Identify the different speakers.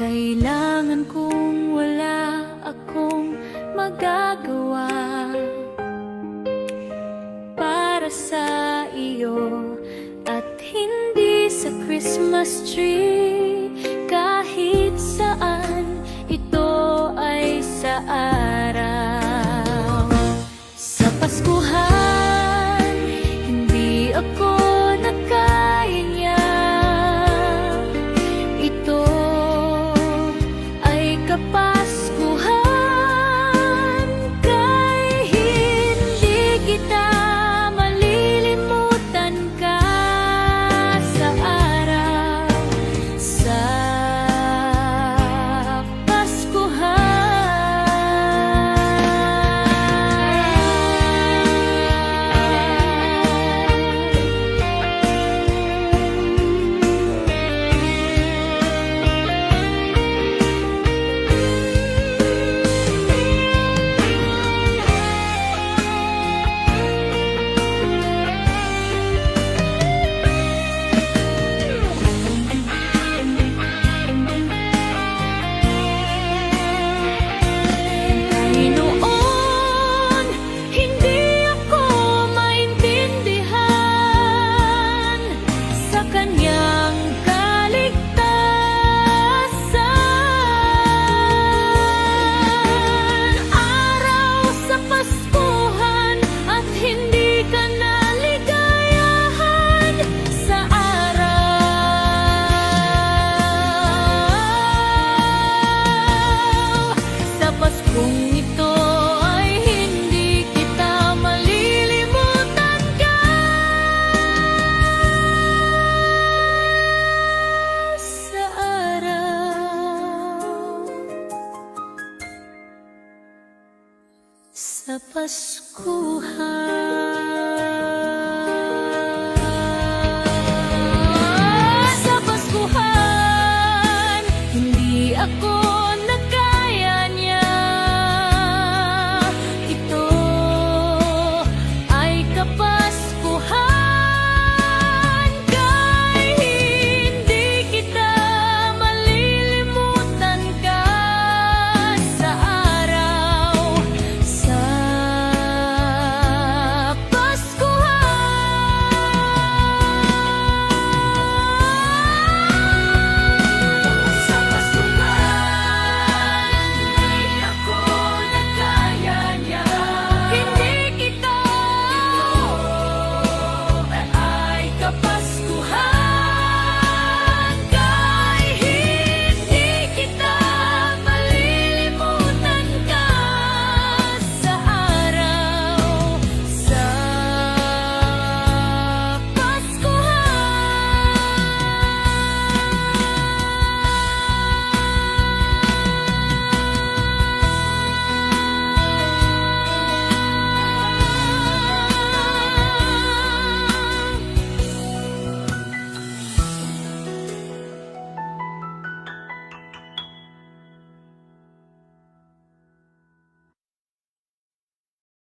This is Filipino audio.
Speaker 1: Kailangan kong wala akong magagawa Para sa iyo at hindi sa Christmas tree. sa Paskuhan. Sa Paskuhan, hindi ako